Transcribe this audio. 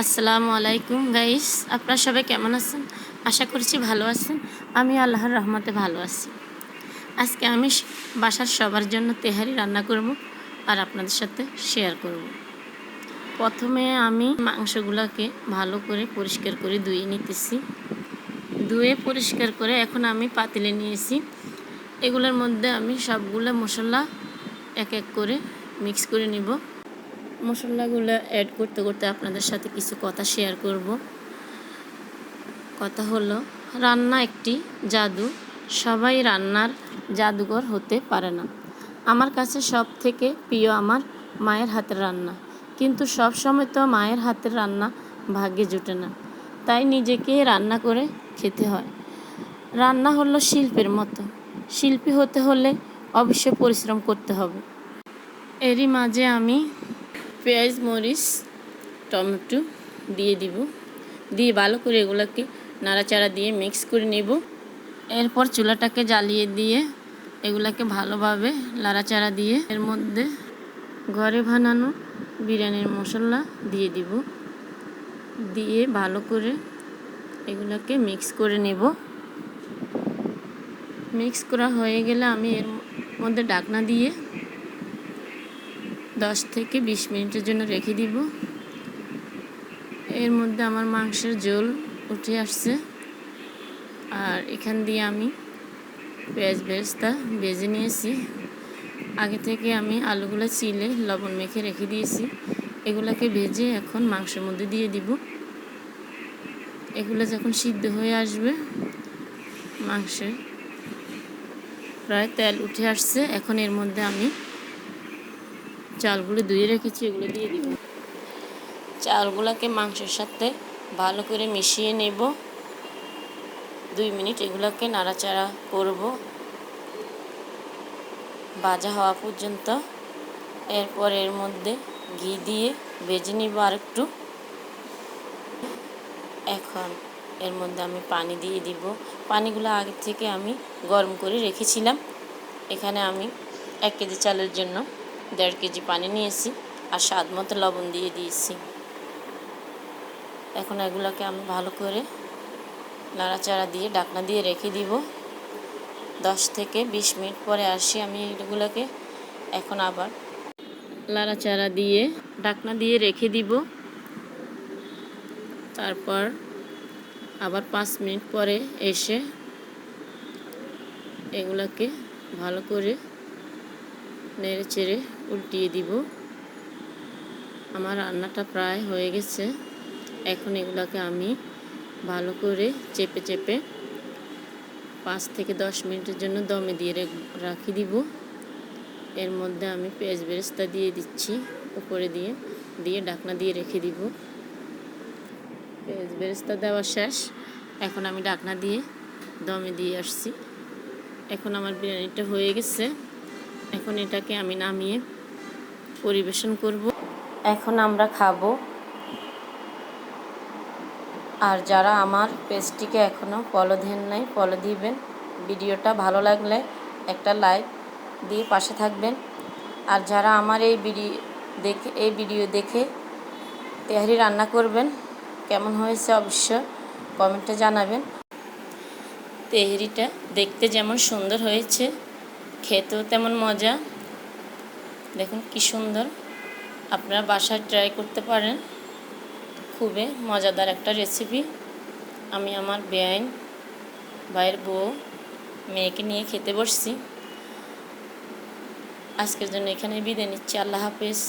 আসসালামু আলাইকুম গাইস আপনারা সবাই কেমন আছেন? আশা করছি ভালো আছেন। আমি আল্লাহর রহমতে ভালো আছি। আজকে আমি বাসার সবার জন্য তেহারি রান্না করব আর আপনাদের সাথে শেয়ার করব। প্রথমে আমি মাংসগুলোকে ভালো করে পরিষ্কার করে ধুয়ে নিতেছি। ধুয়ে পরিষ্কার করে এখন আমি পাতিলে নিয়েছি। এগুলোর মধ্যে আমি সবগুলো মশলা এক এক করে মিক্স করে নিব। মশলাগুলো অ্যাড করতে করতে আপনাদের সাথে কিছু কথা শেয়ার করব। কথা হলো, রান্না একটি জাদু। সবাই রান্নার জাদুঘর হতে পারে না। আমার কাছে সব থেকে প্রিয় আমার মায়ের হাতের রান্না। কিন্তু সব সময় তো মায়ের হাতের রান্না ভাগ্যে জুটে না। তাই নিজেকে রান্না করে খেতে হয়। রান্না হলো শিল্পের মতো। শিল্পী হতে হলে অবশ্যই পরিশ্রম করতে হবে। এরই মাঝে আমি পেঁয়াজ, মরিচ, টমেটো দিয়ে দিব। দিয়ে ভালো করে এগুলোকে নাড়াচাড়া দিয়ে মিক্স করে নেব। এরপর চুলাটাকে জ্বালিয়ে দিয়ে এগুলাকে ভালোভাবে নাড়াচাড়া দিয়ে এর মধ্যে ঘরে বানানো বিরিয়ানির মশলা দিয়ে দিব। দিয়ে ভালো করে এগুলোকে মিক্স করে নেব। মিক্স করা হয়ে গেলে আমি এর মধ্যে ডাকনা দিয়ে দশ থেকে বিশ মিনিটের জন্য রেখে দিব। এর মধ্যে আমার মাংসের ঝোল উঠে আসছে। আর এখান দিয়ে আমি পেঁয়াজ বেরেস্তা ভেজে নিয়েছি। আগে থেকে আমি আলুগুলো চিলে লবণ মেখে রেখে দিয়েছি। এগুলাকে ভেজে এখন মাংসের মধ্যে দিয়ে দিব। এগুলো যখন সিদ্ধ হয়ে আসবে, মাংসের প্রায় তেল উঠে আসছে। এখন এর মধ্যে আমি চালগুলো ধুয়ে রেখেছি, এগুলো দিয়ে দিব। চালগুলোকে মাংসের সাথে ভালো করে মিশিয়ে নেব। দুই মিনিট এগুলোকে নাড়াচাড়া করব। ভাজা হওয়া পর্যন্ত। এরপর এর মধ্যে ঘি দিয়ে ভেজে নিব আর একটু এখন এর মধ্যে আমি পানি দিয়ে দিব। পানিগুলো আগে থেকে আমি গরম করে রেখেছিলাম। এখানে আমি এক কেজি চালের জন্য দেড় কেজি পানি নিয়েছি আর স্বাদ মতো লবণ দিয়ে দিয়েছি। এখন এগুলোকে আমি ভালো করে নাড়াচাড়া দিয়ে ডাকনা দিয়ে রেখে দিব। দশ থেকে বিশ মিনিট পরে আসি আমি এগুলোকে। এখন আবার নাড়াচাড়া দিয়ে ডাকনা দিয়ে রেখে দিব। তারপর আবার পাঁচ মিনিট পরে এসে এগুলোকে ভালো করে নেড়ে চেড়ে উল্টিয়ে দিব। আমার রান্নাটা প্রায় হয়ে গেছে। এখন এগুলাকে আমি ভালো করে চেপে চেপে পাঁচ থেকে দশ মিনিটের জন্য দমে দিয়ে রেখ- দিব। এর মধ্যে আমি পেঁয়াজ বেরেস্তা দিয়ে দিচ্ছি, উপরে দিয়ে দিয়ে ডাকনা দিয়ে রেখে দিব। পেঁয়াজ বেরেস্তা দেওয়া শেষ। এখন আমি ডাকনা দিয়ে দমে দিয়ে আসছি। এখন আমার বিরিয়ানিটা হয়ে গেছে। এখন এটাকে আমি নামিয়ে পরিবেশন করব। এখন আমরা খাব। আর যারা আমার পেজটিকে এখনও ফলো দেন নাই ফলো দিবেন। ভিডিওটা ভালো লাগলে একটা লাইক দিয়ে পাশে থাকবেন। আর যারা আমার এই ভিডিও দেখে, এই ভিডিও দেখে তেহারি রান্না করবেন, কেমন হয়েছে অবশ্য কমেন্টে জানাবেন। তেহারিটা দেখতে যেমন সুন্দর হয়েছে খেতেও তেমন মজা। দেখুন কি সুন্দর। আপনারা বাসায় ট্রাই করতে পারেন। খুবই মজাদার একটা রেসিপি আমি আমার বেআইন ভাইয়ের বউ মেয়েকে নিয়ে খেতে বসছি। আজকের জন্য এখানে বিদায় নিচ্ছি। আল্লাহ হাফেজ।